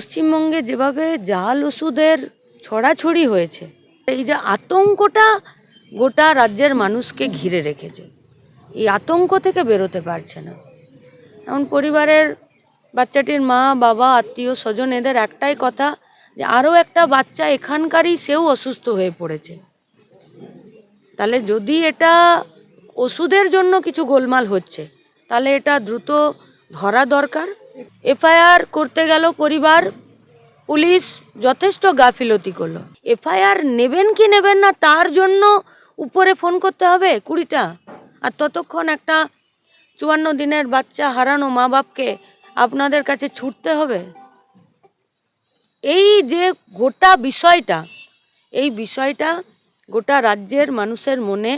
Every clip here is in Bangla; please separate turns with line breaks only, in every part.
পশ্চিমবঙ্গে যেভাবে জাল ওষুধের ছড়াছড়ি হয়েছে, এই যে আতঙ্কটা গোটা রাজ্যের মানুষকে ঘিরে রেখেছে। এই আতঙ্ক থেকে বেরোতে পারছে না। এখন পরিবারের বাচ্চাটির মা, বাবা, আত্মীয়, স্বজন, এদের একটাই কথা যে আরও একটা বাচ্চা এখানকারই সেও অসুস্থ হয়ে পড়েছে। তাহলে যদি এটা ওষুধের জন্য কিছু গোলমাল হচ্ছে, তাহলে এটা দ্রুত ধরা দরকার। এফআইআর করতে গেল পরিবার, পুলিশ যথেষ্ট গাফিলতি করল। এফআইআর নেবেন কি নেবেন না, তার জন্য উপরে ফোন করতে হবে কুড়িটা। আর ততক্ষণ একটা চুয়ান্ন দিনের বাচ্চা হারানো মা বাপকে আপনাদের কাছে ছুটতে হবে। এই যে গোটা বিষয়টা, এই বিষয়টা গোটা রাজ্যের মানুষের মনে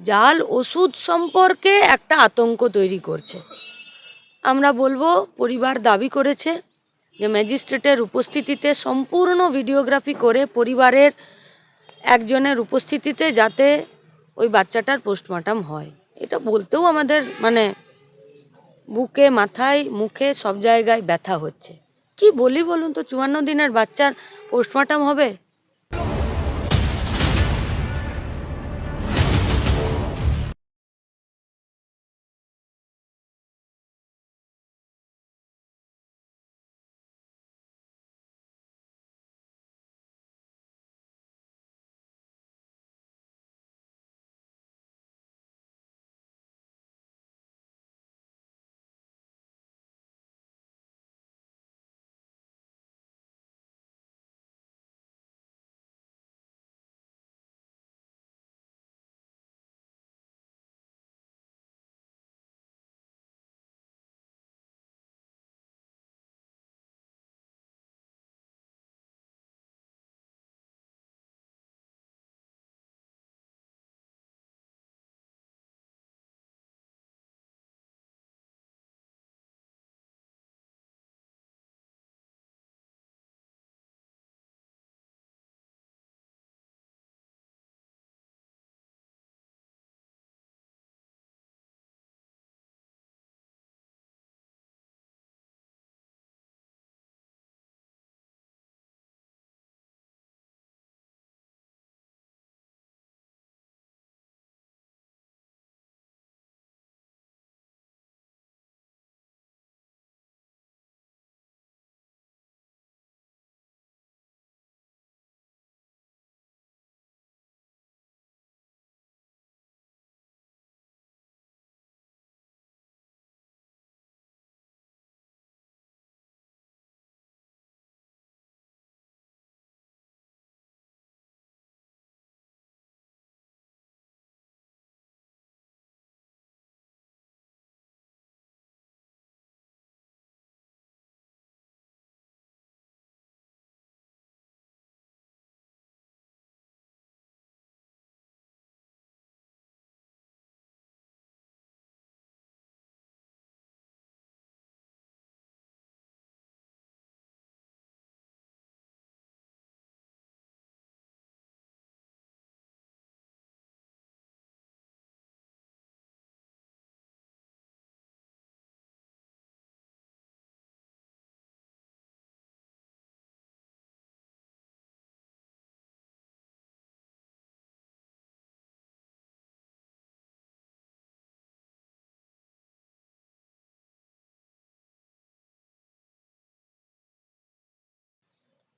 জাল ওষুধ সম্পর্কে একটা আতঙ্ক তৈরি করছে। আমরা বলব, পরিবার দাবি করেছে যে ম্যাজিস্ট্রেটের উপস্থিতিতে সম্পূর্ণ ভিডিওগ্রাফি করে পরিবারের একজনের উপস্থিতিতে যাতে ওই বাচ্চাটার পোস্টমর্টম হয়। এটা বলতেও আমাদের মানে বুকে, মাথায়, মুখে সব জায়গায় ব্যথা হচ্ছে। কি বলি বলুন তো, চুয়ান্ন দিনের বাচ্চার পোস্টমর্টম হবে?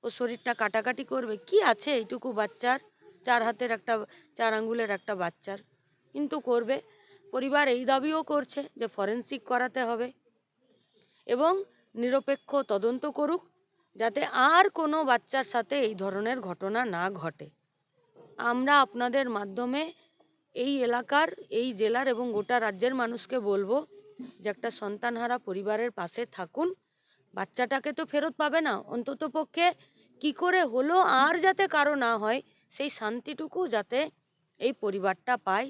ও শরীরটা কাটাকাটি করবে? কি আছে এইটুকু বাচ্চার? চার হাতের একটা, চার আঙ্গুলের একটা বাচ্চার। কিন্তু করবে। পরিবার এই দাবিও করছে যে ফরেনসিক করাতে হবে। এবং নিরপেক্ষ তদন্ত করুক যাতে আর কোনো বাচ্চার সাথে এই ধরনের ঘটনা না ঘটে। আমরা আপনাদের মাধ্যমে এই এলাকার, এই জেলার এবং গোটা রাজ্যের মানুষকে বলব যে একটা সন্তানহারা পরিবারের পাশে থাকুন। বাচ্চাটাকে তো ফেরত পাবে না। অন্তত পক্ষে কি করে হলো আর যাতে কারও না হয় সেই শান্তিটুকু যাতে এই পরিবারটা পায়।